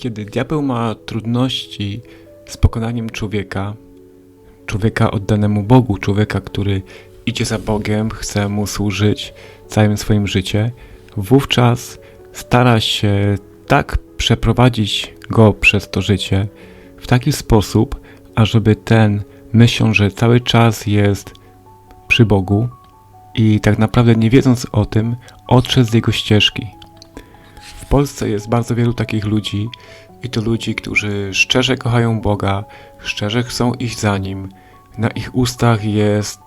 Kiedy diabeł ma trudności z pokonaniem człowieka, człowieka oddanemu Bogu, człowieka, który idzie za Bogiem, chce mu służyć całym swoim życiem, wówczas stara się tak przeprowadzić go przez to życie w taki sposób, ażeby ten, myśląc, że cały czas jest przy Bogu i tak naprawdę nie wiedząc o tym, odszedł z jego ścieżki. Polsce jest bardzo wielu takich ludzi i to ludzi, którzy szczerze kochają Boga, szczerze chcą iść za Nim. Na ich ustach jest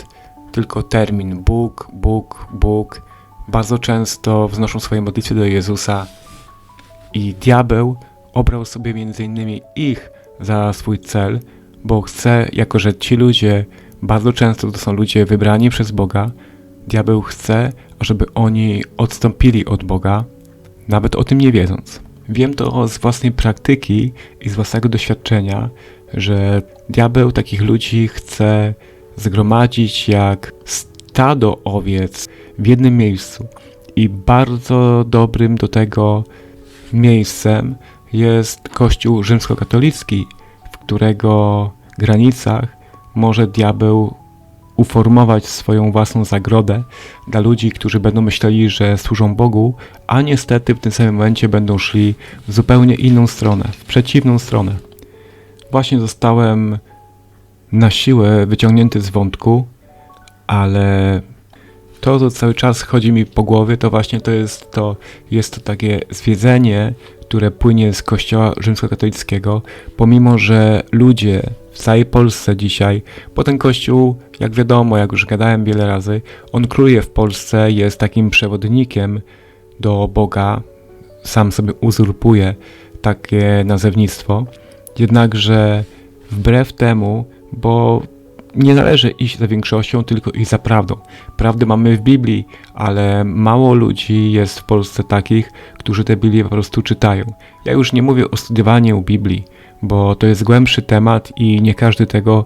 tylko termin Bóg, Bóg, Bóg. Bardzo często wznoszą swoje modlitwy do Jezusa i diabeł obrał sobie między innymi ich za swój cel, bo chce, jako że ci ludzie bardzo często to są ludzie wybrani przez Boga, diabeł chce, ażeby oni odstąpili od Boga, nawet o tym nie wiedząc. Wiem to z własnej praktyki i z własnego doświadczenia, że diabeł takich ludzi chce zgromadzić jak stado owiec w jednym miejscu. I bardzo dobrym do tego miejscem jest Kościół rzymskokatolicki, w którego granicach może diabeł uformować swoją własną zagrodę dla ludzi, którzy będą myśleli, że służą Bogu, a niestety w tym samym momencie będą szli w zupełnie inną stronę, w przeciwną stronę. Właśnie zostałem na siłę wyciągnięty z wątku, ale to, co cały czas chodzi mi po głowie, to właśnie to jest to, jest to takie zwiedzenie, które płynie z kościoła rzymskokatolickiego, pomimo, że ludzie w całej Polsce dzisiaj, bo ten kościół, jak wiadomo, jak już gadałem wiele razy, on króluje w Polsce, jest takim przewodnikiem do Boga, sam sobie uzurpuje takie nazewnictwo, jednakże wbrew temu, bo nie należy iść za większością, tylko iść za prawdą. Prawdy mamy w Biblii, ale mało ludzi jest w Polsce takich, którzy tę Biblię po prostu czytają. Ja już nie mówię o studiowaniu Biblii, bo to jest głębszy temat i nie każdy tego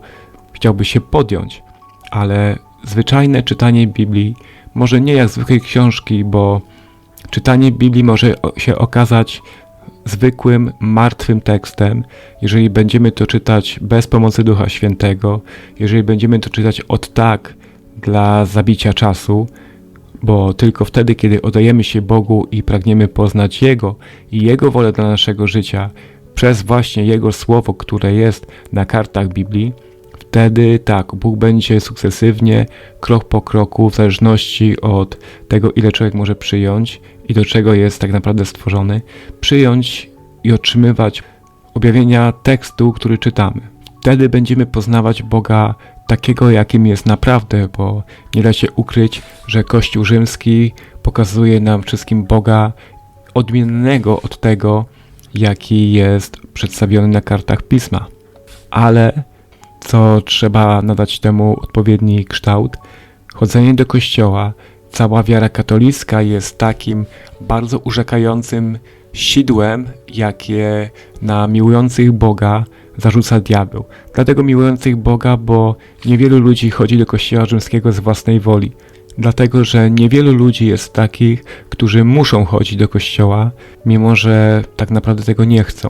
chciałby się podjąć, ale zwyczajne czytanie Biblii, może nie jak zwykłej książki, bo czytanie Biblii może się okazać zwykłym, martwym tekstem, jeżeli będziemy to czytać bez pomocy Ducha Świętego, jeżeli będziemy to czytać od tak dla zabicia czasu, bo tylko wtedy, kiedy oddajemy się Bogu i pragniemy poznać Jego i Jego wolę dla naszego życia, przez właśnie Jego słowo, które jest na kartach Biblii, wtedy tak, Bóg będzie sukcesywnie, krok po kroku, w zależności od tego, ile człowiek może przyjąć i do czego jest tak naprawdę stworzony, przyjąć i otrzymywać objawienia tekstu, który czytamy. Wtedy będziemy poznawać Boga takiego, jakim jest naprawdę, bo nie da się ukryć, że Kościół rzymski pokazuje nam wszystkim Boga odmiennego od tego, jaki jest przedstawiony na kartach pisma. Ale co trzeba nadać temu odpowiedni kształt, chodzenie do kościoła, cała wiara katolicka jest takim bardzo urzekającym sidłem, jakie na miłujących Boga zarzuca diabeł. Dlatego miłujących Boga, bo niewielu ludzi chodzi do kościoła rzymskiego z własnej woli. Dlatego, że niewielu ludzi jest takich, którzy muszą chodzić do kościoła, mimo że tak naprawdę tego nie chcą.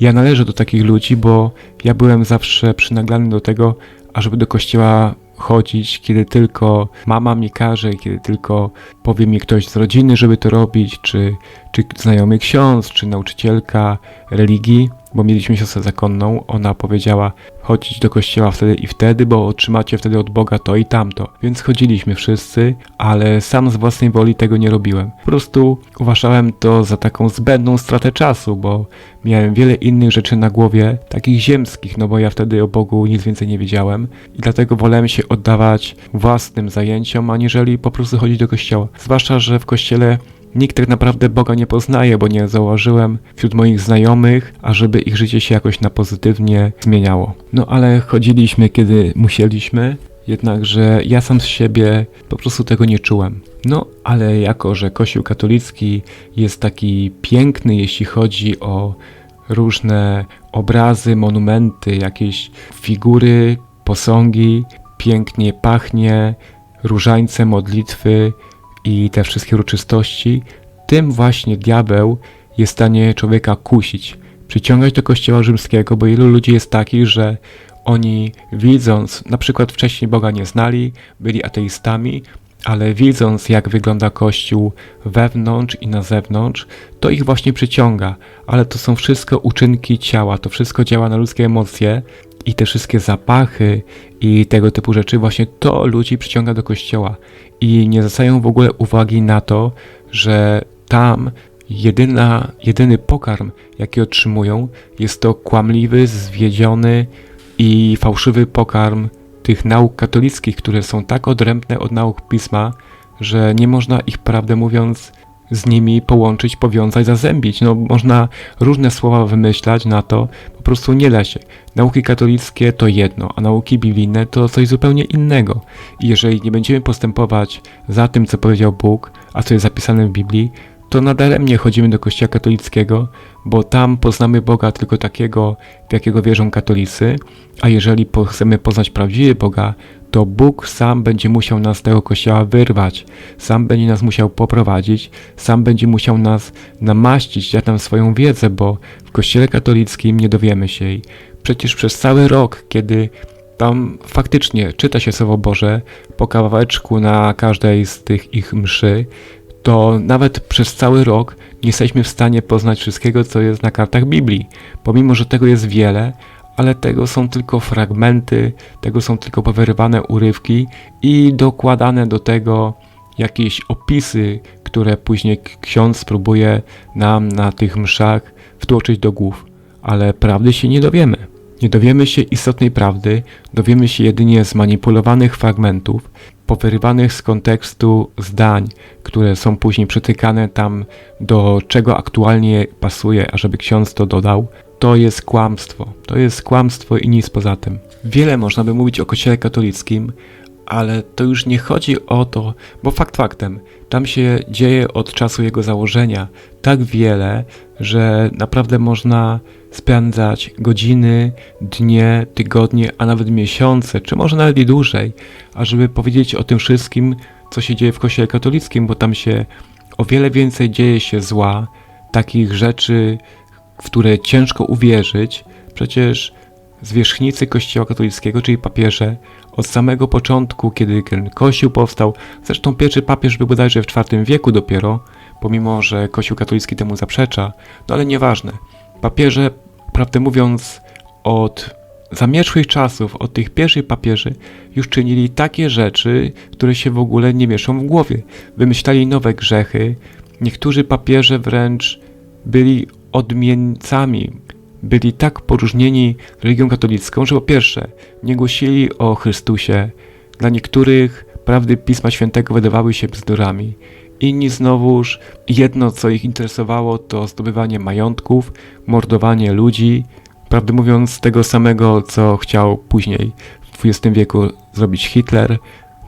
Ja należę do takich ludzi, bo ja byłem zawsze przynaglany do tego, ażeby do kościoła chodzić, kiedy tylko mama mi każe, kiedy tylko powie mi ktoś z rodziny, żeby to robić, czy, czy znajomy ksiądz, czy nauczycielka religii, bo mieliśmy siostrę zakonną, ona powiedziała chodzić do kościoła wtedy i wtedy, bo otrzymacie wtedy od Boga to i tamto. Więc chodziliśmy wszyscy, ale sam z własnej woli tego nie robiłem. Po prostu uważałem to za taką zbędną stratę czasu, bo miałem wiele innych rzeczy na głowie, takich ziemskich, no bo ja wtedy o Bogu nic więcej nie wiedziałem i dlatego wolałem się oddawać własnym zajęciom, aniżeli po prostu chodzić do kościoła. Zwłaszcza, że w kościele Nikt tak naprawdę Boga nie poznaje, bo nie zauważyłem wśród moich znajomych, ażeby ich życie się jakoś na pozytywnie zmieniało. No ale chodziliśmy, kiedy musieliśmy, jednakże ja sam z siebie po prostu tego nie czułem. No ale jako, że Kościół katolicki jest taki piękny, jeśli chodzi o różne obrazy, monumenty, jakieś figury, posągi, pięknie pachnie, różańce, modlitwy, i te wszystkie uroczystości, tym właśnie diabeł jest w stanie człowieka kusić. przyciągać do kościoła rzymskiego, bo ilu ludzi jest takich, że oni widząc, na przykład wcześniej Boga nie znali, byli ateistami, ale widząc jak wygląda Kościół wewnątrz i na zewnątrz, to ich właśnie przyciąga. Ale to są wszystko uczynki ciała, to wszystko działa na ludzkie emocje i te wszystkie zapachy i tego typu rzeczy, właśnie to ludzi przyciąga do Kościoła. I nie zwracają w ogóle uwagi na to, że tam jedyna, jedyny pokarm, jaki otrzymują, jest to kłamliwy, zwiedziony i fałszywy pokarm tych nauk katolickich, które są tak odrębne od nauk pisma, że nie można ich, prawdę mówiąc, z nimi połączyć, powiązać, zazębić. No, można różne słowa wymyślać na to, po prostu nie da się. Nauki katolickie to jedno, a nauki biblijne to coś zupełnie innego. I jeżeli nie będziemy postępować za tym, co powiedział Bóg, a co jest zapisane w Biblii, to nadaremnie chodzimy do kościoła katolickiego, bo tam poznamy Boga tylko takiego, w jakiego wierzą katolicy, a jeżeli chcemy poznać prawdziwy Boga, to Bóg sam będzie musiał nas z tego kościoła wyrwać, sam będzie nas musiał poprowadzić, sam będzie musiał nas namaścić, dać nam swoją wiedzę, bo w kościele katolickim nie dowiemy się jej. Przecież przez cały rok, kiedy tam faktycznie czyta się Słowo Boże po kawałeczku na każdej z tych ich mszy, to nawet przez cały rok nie jesteśmy w stanie poznać wszystkiego, co jest na kartach Biblii. Pomimo, że tego jest wiele, ale tego są tylko fragmenty, tego są tylko powyrywane urywki i dokładane do tego jakieś opisy, które później ksiądz próbuje nam na tych mszach wtłoczyć do głów. Ale prawdy się nie dowiemy. Nie dowiemy się istotnej prawdy, dowiemy się jedynie z manipulowanych fragmentów, powyrywanych z kontekstu zdań, które są później przytykane tam, do czego aktualnie pasuje, ażeby ksiądz to dodał, to jest kłamstwo. To jest kłamstwo i nic poza tym. Wiele można by mówić o Kościele katolickim, ale to już nie chodzi o to, bo fakt faktem, tam się dzieje od czasu jego założenia tak wiele, że naprawdę można spędzać godziny, dnie, tygodnie, a nawet miesiące, czy może nawet i dłużej, ażeby powiedzieć o tym wszystkim, co się dzieje w Kościele katolickim, bo tam się o wiele więcej dzieje się zła, takich rzeczy, w które ciężko uwierzyć. Przecież zwierzchnicy Kościoła katolickiego, czyli papieże, od samego początku, kiedy ten Kościół powstał, zresztą pierwszy papież był bodajże w IV wieku dopiero, pomimo że Kościół katolicki temu zaprzecza, no ale nieważne. Papieże, prawdę mówiąc, od zamierzchłych czasów, od tych pierwszych papieży, już czynili takie rzeczy, które się w ogóle nie mieszczą w głowie. Wymyślali nowe grzechy. Niektórzy papieże wręcz byli odmieńcami, byli tak poróżnieni religią katolicką, że po pierwsze nie głosili o Chrystusie. Dla niektórych prawdy Pisma Świętego wydawały się bzdurami. Inni znowuż jedno, co ich interesowało, to zdobywanie majątków, mordowanie ludzi, prawdę mówiąc tego samego, co chciał później w XX wieku zrobić Hitler.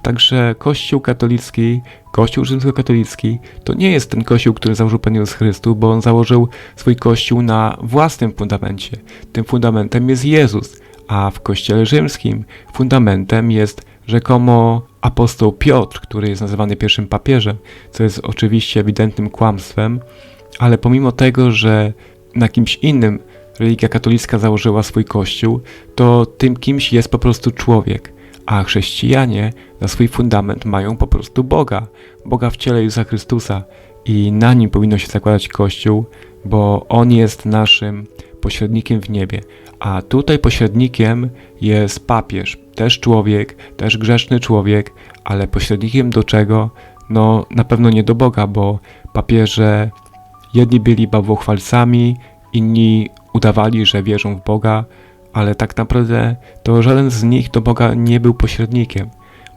Także Kościół katolicki, Kościół rzymskokatolicki to nie jest ten Kościół, który założył Pan Jezus Chrystus, bo on założył swój Kościół na własnym fundamencie. Tym fundamentem jest Jezus, a w Kościele rzymskim fundamentem jest rzekomo apostoł Piotr, który jest nazywany pierwszym papieżem, co jest oczywiście ewidentnym kłamstwem, ale pomimo tego, że na kimś innym religia katolicka założyła swój kościół, to tym kimś jest po prostu człowiek, a chrześcijanie na swój fundament mają po prostu Boga, Boga w ciele Jezusa Chrystusa. I na nim powinno się zakładać kościół, bo on jest naszym pośrednikiem w niebie, a tutaj pośrednikiem jest papież, też człowiek, też grzeszny człowiek, ale pośrednikiem do czego? No na pewno nie do Boga, bo papieże jedni byli bałwochwalcami, inni udawali, że wierzą w Boga, ale tak naprawdę to żaden z nich do Boga nie był pośrednikiem,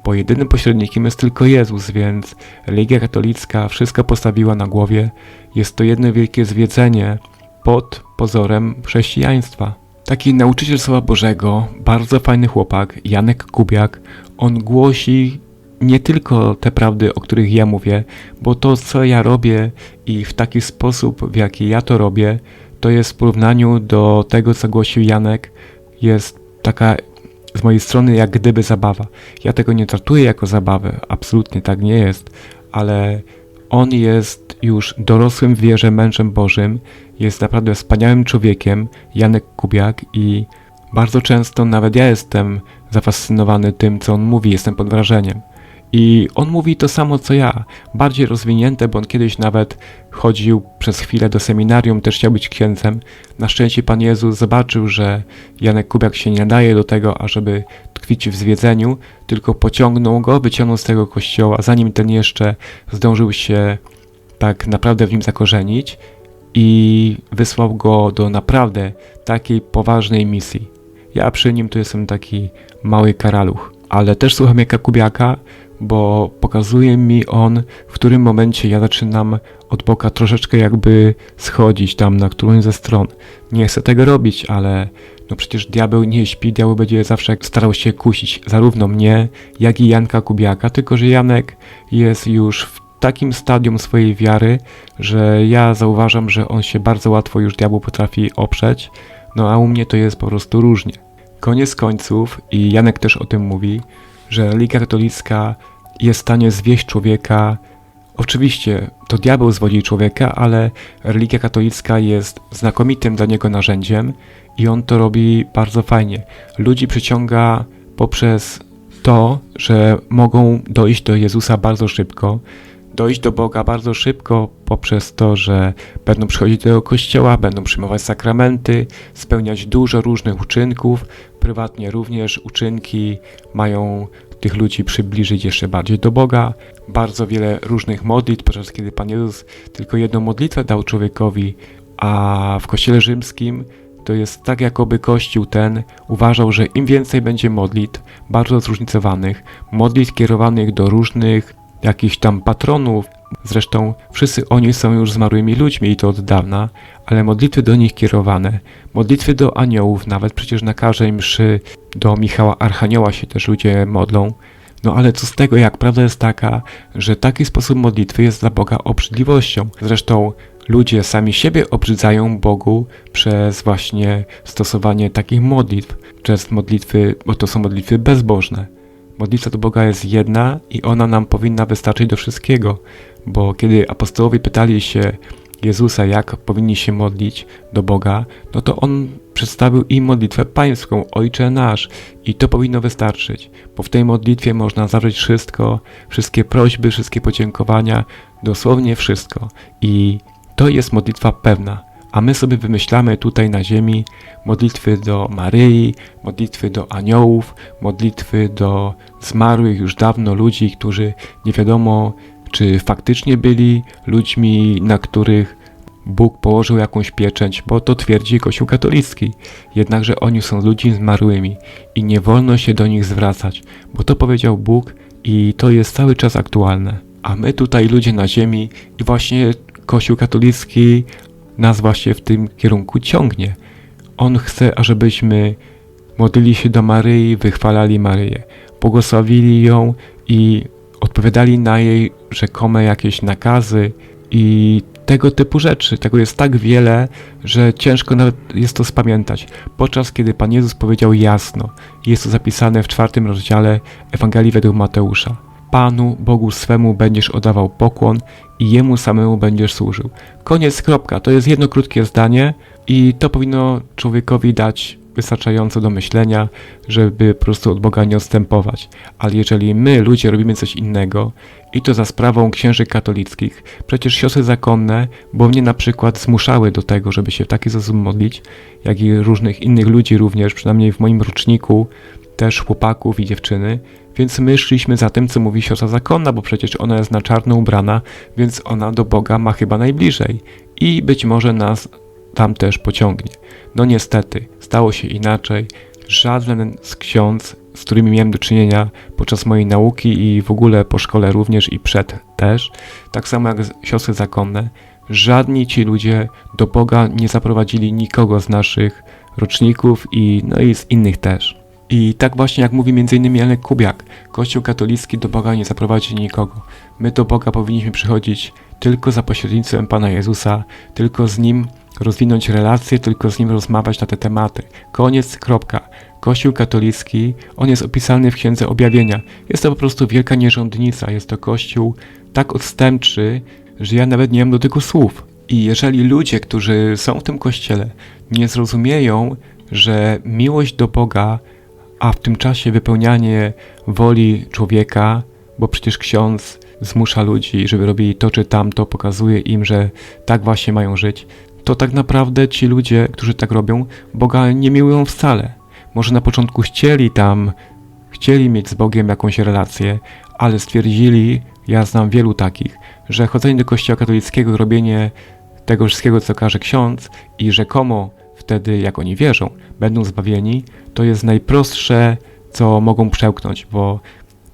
bo jedynym pośrednikiem jest tylko Jezus, więc religia katolicka wszystko postawiła na głowie. Jest to jedno wielkie zwiedzenie pod pozorem chrześcijaństwa. Taki nauczyciel Słowa Bożego, bardzo fajny chłopak, Janek Kubiak, on głosi nie tylko te prawdy, o których ja mówię, bo to, co ja robię i w taki sposób, w jaki ja to robię, to jest w porównaniu do tego, co głosił Janek, jest taka z mojej strony jak gdyby zabawa. Ja tego nie traktuję jako zabawę, absolutnie tak nie jest, ale On jest już dorosłym w wierze mężem Bożym, jest naprawdę wspaniałym człowiekiem, Janek Kubiak i bardzo często nawet ja jestem zafascynowany tym, co on mówi, jestem pod wrażeniem. I on mówi to samo co ja, bardziej rozwinięte, bo on kiedyś nawet chodził przez chwilę do seminarium, też chciał być księdzem. Na szczęście Pan Jezus zobaczył, że Janek Kubiak się nie nadaje do tego, ażeby tkwić w zwiedzeniu, tylko pociągnął go, wyciągnął z tego kościoła, zanim ten jeszcze zdążył się tak naprawdę w nim zakorzenić i wysłał go do naprawdę takiej poważnej misji. Ja przy nim to jestem taki mały karaluch, ale też słucham Jaka Kubiaka, bo pokazuje mi on, w którym momencie ja zaczynam od boka troszeczkę jakby schodzić tam na którąś ze stron. Nie chcę tego robić, ale no przecież diabeł nie śpi, diabeł będzie zawsze starał się kusić zarówno mnie, jak i Janka Kubiaka, tylko że Janek jest już w takim stadium swojej wiary, że ja zauważam, że on się bardzo łatwo już diabłu potrafi oprzeć, no a u mnie to jest po prostu różnie. Koniec końców, i Janek też o tym mówi, że religia katolicka jest w stanie zwieść człowieka. Oczywiście to diabeł zwodzi człowieka, ale religia katolicka jest znakomitym dla niego narzędziem i on to robi bardzo fajnie. Ludzi przyciąga poprzez to, że mogą dojść do Jezusa bardzo szybko, dojść do Boga bardzo szybko poprzez to, że będą przychodzić do kościoła, będą przyjmować sakramenty, spełniać dużo różnych uczynków. Prywatnie również uczynki mają tych ludzi przybliżyć jeszcze bardziej do Boga. Bardzo wiele różnych modlitw, podczas kiedy Pan Jezus tylko jedną modlitwę dał człowiekowi, a w Kościele Rzymskim to jest tak, jakoby Kościół ten uważał, że im więcej będzie modlitw, bardzo zróżnicowanych, modlitw kierowanych do różnych jakichś tam patronów, zresztą wszyscy oni są już zmarłymi ludźmi i to od dawna, ale modlitwy do nich kierowane, modlitwy do aniołów, nawet przecież na każdej mszy do Michała Archanioła się też ludzie modlą. No ale co z tego, jak prawda jest taka, że taki sposób modlitwy jest dla Boga obrzydliwością. Zresztą ludzie sami siebie obrzydzają Bogu przez właśnie stosowanie takich modlitw, przez modlitwy, bo to są modlitwy bezbożne. Modlitwa do Boga jest jedna i ona nam powinna wystarczyć do wszystkiego, bo kiedy apostołowie pytali się Jezusa, jak powinni się modlić do Boga, no to on przedstawił im modlitwę pańską, Ojcze nasz, i to powinno wystarczyć, bo w tej modlitwie można zawrzeć wszystko, wszystkie prośby, wszystkie podziękowania, dosłownie wszystko. I to jest modlitwa pewna. A my sobie wymyślamy tutaj na ziemi modlitwy do Maryi, modlitwy do aniołów, modlitwy do zmarłych już dawno ludzi, którzy nie wiadomo, czy faktycznie byli ludźmi, na których Bóg położył jakąś pieczęć, bo to twierdzi Kościół katolicki. Jednakże oni są ludźmi zmarłymi i nie wolno się do nich zwracać, bo to powiedział Bóg i to jest cały czas aktualne. A my tutaj ludzie na ziemi i właśnie Kościół katolicki nas właśnie w tym kierunku ciągnie. On chce, ażebyśmy modlili się do Maryi, wychwalali Maryję, błogosławili ją i odpowiadali na jej rzekome jakieś nakazy i tego typu rzeczy. Tego jest tak wiele, że ciężko nawet jest to spamiętać. Podczas kiedy Pan Jezus powiedział jasno, jest to zapisane w czwartym rozdziale Ewangelii według Mateusza. Panu, Bogu swemu będziesz oddawał pokłon i Jemu samemu będziesz służył. Koniec, kropka. To jest jedno krótkie zdanie i to powinno człowiekowi dać wystarczająco do myślenia, żeby po prostu od Boga nie odstępować. Ale jeżeli my, ludzie, robimy coś innego i to za sprawą księży katolickich, przecież siostry zakonne, bo mnie na przykład zmuszały do tego, żeby się w taki sposób modlić, jak i różnych innych ludzi również, przynajmniej w moim roczniku, też chłopaków i dziewczyny, więc my szliśmy za tym, co mówi siostra zakonna, bo przecież ona jest na czarno ubrana, więc ona do Boga ma chyba najbliżej i być może nas tam też pociągnie. No niestety, stało się inaczej. Żaden z ksiądz, z którymi miałem do czynienia podczas mojej nauki i w ogóle po szkole również i przed też, tak samo jak siostry zakonne, żadni ci ludzie do Boga nie zaprowadzili nikogo z naszych roczników i no i z innych też. I tak właśnie jak mówi m.in. Janek Kubiak, Kościół katolicki do Boga nie zaprowadzi nikogo. My do Boga powinniśmy przychodzić tylko za pośrednictwem Pana Jezusa, tylko z Nim rozwinąć relacje, tylko z Nim rozmawiać na te tematy. Koniec, kropka. Kościół katolicki, on jest opisany w Księdze Objawienia. Jest to po prostu wielka nierządnica, jest to Kościół tak odstępczy, że ja nawet nie mam do tego słów. I jeżeli ludzie, którzy są w tym kościele, nie zrozumieją, że miłość do Boga, a w tym czasie wypełnianie woli człowieka, bo przecież ksiądz zmusza ludzi, żeby robili to czy tamto, pokazuje im, że tak właśnie mają żyć, to tak naprawdę ci ludzie, którzy tak robią, Boga nie miłują wcale. Może na początku chcieli tam, chcieli mieć z Bogiem jakąś relację, ale stwierdzili, ja znam wielu takich, że chodzenie do kościoła katolickiego, robienie tego wszystkiego, co każe ksiądz i rzekomo wtedy, jak oni wierzą, będą zbawieni, to jest najprostsze, co mogą przełknąć, bo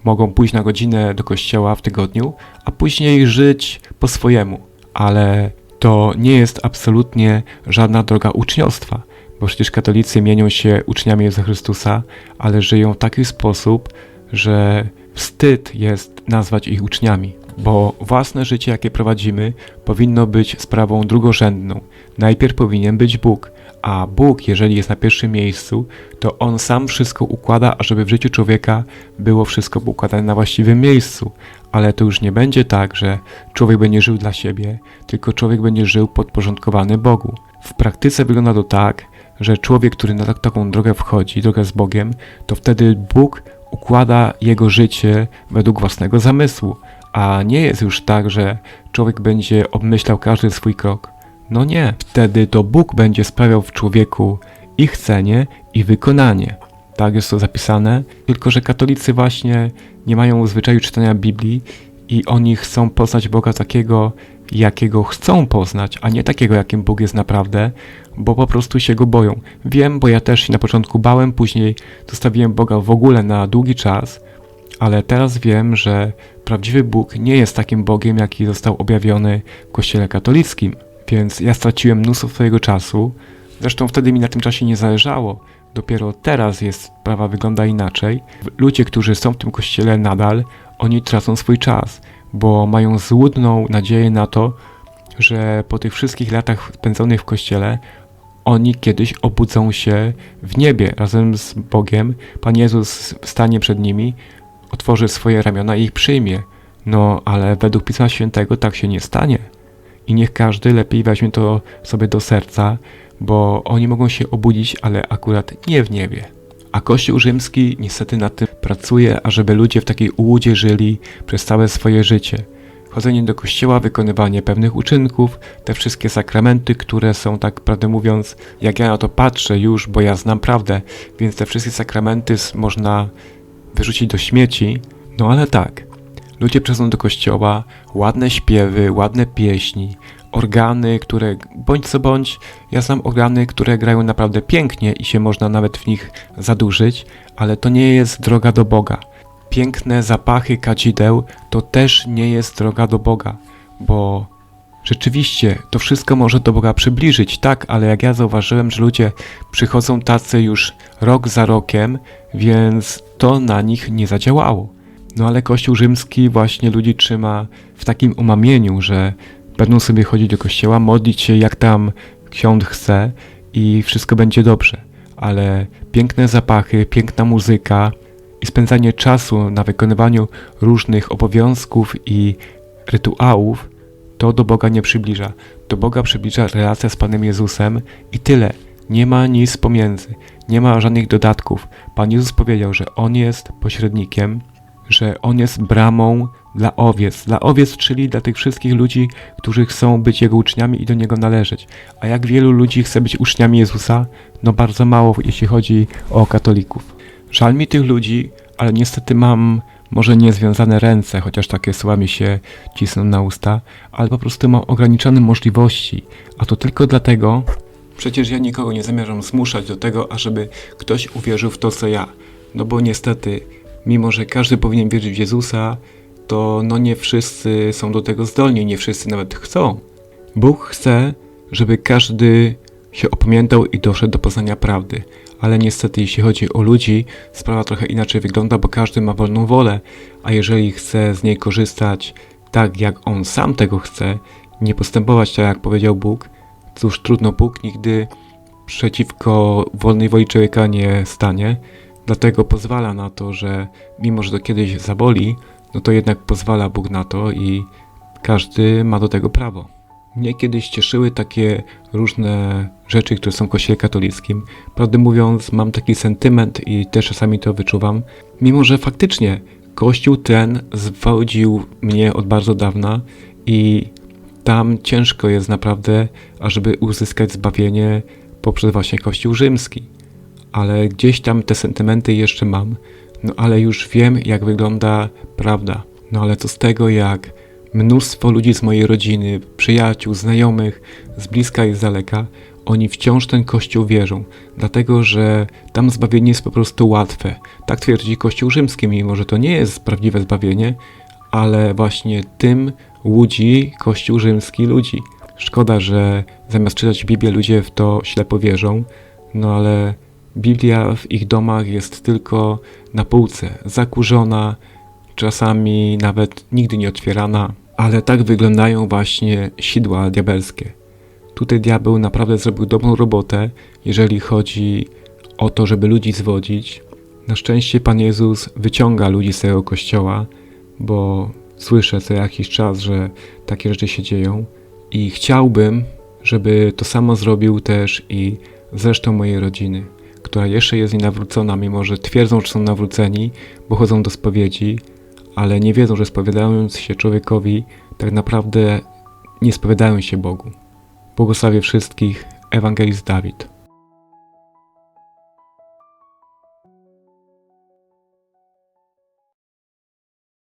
mogą pójść na godzinę do kościoła w tygodniu, a później żyć po swojemu. Ale to nie jest absolutnie żadna droga uczniostwa, bo przecież katolicy mienią się uczniami Jezusa Chrystusa, ale żyją w taki sposób, że wstyd jest nazwać ich uczniami, bo własne życie, jakie prowadzimy, powinno być sprawą drugorzędną. Najpierw powinien być Bóg, a Bóg, jeżeli jest na pierwszym miejscu, to On sam wszystko układa, ażeby w życiu człowieka było wszystko układane na właściwym miejscu. Ale to już nie będzie tak, że człowiek będzie żył dla siebie, tylko człowiek będzie żył podporządkowany Bogu. W praktyce wygląda to tak, że człowiek, który na tak- taką drogę wchodzi, drogę z Bogiem, to wtedy Bóg układa jego życie według własnego zamysłu, a nie jest już tak, że człowiek będzie obmyślał każdy swój krok. No nie, wtedy to Bóg będzie sprawiał w człowieku i chcenie, i wykonanie. Tak jest to zapisane, tylko że katolicy właśnie nie mają zwyczaju czytania Biblii i oni chcą poznać Boga takiego, jakiego chcą poznać, a nie takiego, jakim Bóg jest naprawdę, bo po prostu się go boją. Wiem, bo ja też się na początku bałem, później zostawiłem Boga w ogóle na długi czas, ale teraz wiem, że prawdziwy Bóg nie jest takim Bogiem, jaki został objawiony w Kościele katolickim. Więc ja straciłem mnóstwo swojego czasu. Zresztą wtedy mi na tym czasie nie zależało. Dopiero teraz jest sprawa wygląda inaczej. Ludzie, którzy są w tym kościele nadal, oni tracą swój czas, bo mają złudną nadzieję na to, że po tych wszystkich latach spędzonych w kościele oni kiedyś obudzą się w niebie razem z Bogiem. Pan Jezus stanie przed nimi, otworzy swoje ramiona i ich przyjmie. No, ale według Pisma Świętego tak się nie stanie. I niech każdy lepiej weźmie to sobie do serca, bo oni mogą się obudzić, ale akurat nie w niebie. A Kościół rzymski niestety nad tym pracuje, ażeby ludzie w takiej ułudzie żyli przez całe swoje życie. Chodzenie do kościoła, wykonywanie pewnych uczynków, te wszystkie sakramenty, które są tak prawdę mówiąc, jak ja na to patrzę już, bo ja znam prawdę, więc te wszystkie sakramenty można wyrzucić do śmieci. No ale tak, ludzie przychodzą do kościoła, ładne śpiewy, ładne pieśni, organy, które bądź co bądź, ja znam organy, które grają naprawdę pięknie i się można nawet w nich zadłużyć, ale to nie jest droga do Boga. Piękne zapachy kadzideł to też nie jest droga do Boga, bo rzeczywiście to wszystko może do Boga przybliżyć, tak, ale jak ja zauważyłem, że ludzie przychodzą tacy już rok za rokiem, więc to na nich nie zadziałało. No ale Kościół rzymski właśnie ludzi trzyma w takim umamieniu, że będą sobie chodzić do kościoła, modlić się jak tam ksiądz chce i wszystko będzie dobrze. Ale piękne zapachy, piękna muzyka i spędzanie czasu na wykonywaniu różnych obowiązków i rytuałów, to do Boga nie przybliża. Do Boga przybliża relacja z Panem Jezusem i tyle. Nie ma nic pomiędzy, nie ma żadnych dodatków. Pan Jezus powiedział, że On jest pośrednikiem, że On jest bramą dla owiec. Dla owiec, czyli dla tych wszystkich ludzi, którzy chcą być Jego uczniami i do Niego należeć. A jak wielu ludzi chce być uczniami Jezusa? No bardzo mało, jeśli chodzi o katolików. Żal mi tych ludzi, ale niestety mam może niezwiązane ręce, chociaż takie słowa mi się cisną na usta, ale po prostu mam ograniczone możliwości. A to tylko dlatego, Przecież ja nikogo nie zamierzam zmuszać do tego, ażeby ktoś uwierzył w to, co ja. No bo niestety, mimo że każdy powinien wierzyć w Jezusa, to no nie wszyscy są do tego zdolni, nie wszyscy nawet chcą. Bóg chce, żeby każdy się opamiętał i doszedł do poznania prawdy. Ale niestety, jeśli chodzi o ludzi, sprawa trochę inaczej wygląda, bo każdy ma wolną wolę, a jeżeli chce z niej korzystać tak, jak on sam tego chce, nie postępować tak, jak powiedział Bóg, cóż, trudno, Bóg nigdy przeciwko wolnej woli człowieka nie stanie, dlatego pozwala na to, że mimo, że to kiedyś zaboli, no to jednak pozwala Bóg na to i Każdy ma do tego prawo. Mnie kiedyś cieszyły takie różne rzeczy, które są w kościele katolickim. Prawdę mówiąc, mam taki sentyment i też czasami to wyczuwam. Mimo, że faktycznie kościół ten zwodził mnie od bardzo dawna i tam ciężko jest naprawdę, ażeby uzyskać zbawienie poprzez właśnie kościół rzymski. Ale gdzieś tam te sentymenty jeszcze mam. No ale już wiem, jak wygląda prawda. No ale co z tego, jak mnóstwo ludzi z mojej rodziny, przyjaciół, znajomych, z bliska i z daleka, oni wciąż ten kościół wierzą, dlatego że tam zbawienie jest po prostu łatwe. Tak twierdzi Kościół rzymski, mimo że to nie jest prawdziwe zbawienie, ale właśnie tym łudzi Kościół rzymski ludzi. Szkoda, że zamiast czytać Biblię ludzie w to ślepo wierzą, no ale Biblia w ich domach jest tylko na półce, zakurzona, czasami nawet nigdy nie otwierana, ale tak wyglądają właśnie sidła diabelskie. Tutaj diabeł naprawdę zrobił dobrą robotę, jeżeli chodzi o to, żeby ludzi zwodzić. Na szczęście Pan Jezus wyciąga ludzi z tego kościoła, bo słyszę co jakiś czas, że takie rzeczy się dzieją i chciałbym, żeby to samo zrobił też i z resztą mojej rodziny, która jeszcze jest nienawrócona, mimo że twierdzą, że są nawróceni, bo chodzą do spowiedzi, ale nie wiedzą, że spowiadając się człowiekowi, tak naprawdę nie spowiadają się Bogu. Błogosławię wszystkich, Ewangelist Dawid.